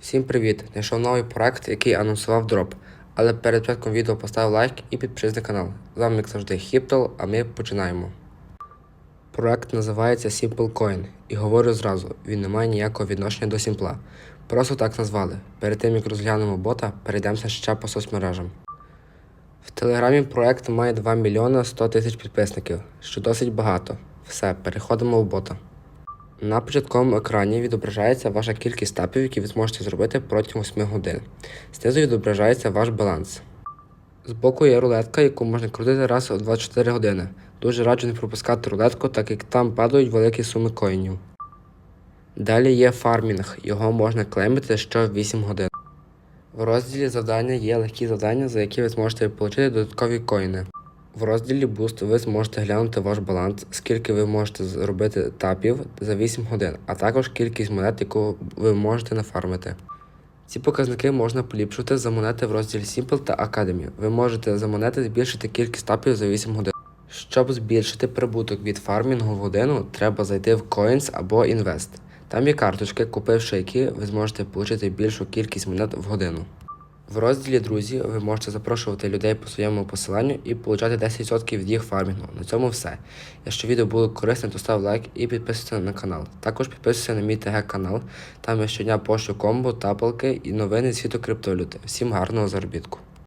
Всім привіт! Знайшов новий проект, який анонсував дроп. Але перед початком відео постав лайк і підпишись на канал. З вами, як завжди, Хіптл, а ми починаємо. Проект називається Simple Coin. І говорю зразу, він не має ніякого відношення до Сімпла. Просто так назвали. Перед тим як розглянемо бота, перейдемося ще по соцмережам. В телеграмі проект має 2 мільйона 100 тисяч підписників, що досить багато. Все, переходимо в бота. На початковому екрані відображається ваша кількість тапів, які ви зможете зробити протягом 8 годин. Знизу відображається ваш баланс. Збоку є рулетка, яку можна крутити раз у 24 години. Дуже раджу не пропускати рулетку, так як там падають великі суми коїнів. Далі є фармінг, його можна клеймити що 8 годин. В розділі завдання є легкі завдання, за які ви зможете отримати додаткові коїни. В розділі Boost ви зможете глянути ваш баланс, скільки ви можете зробити тапів за 8 годин, а також кількість монет, яку ви можете нафармити. Ці показники можна поліпшувати за монети в розділі Simple та Academy. Ви можете за монети збільшити кількість тапів за 8 годин. Щоб збільшити прибуток від фармінгу в годину, треба зайти в Coins або Invest. Там є карточки, купивши які ви зможете отримати більшу кількість монет в годину. В розділі Друзі ви можете запрошувати людей по своєму посиланню і отримати 10% від їх фармінгу. На цьому все. Якщо відео було корисне, то став лайк і підписуйся на канал. Також підписуйся на мій ТГ канал. Там я щодня пощу комбо, тапалки і новини з світу криптовалюти. Всім гарного заробітку!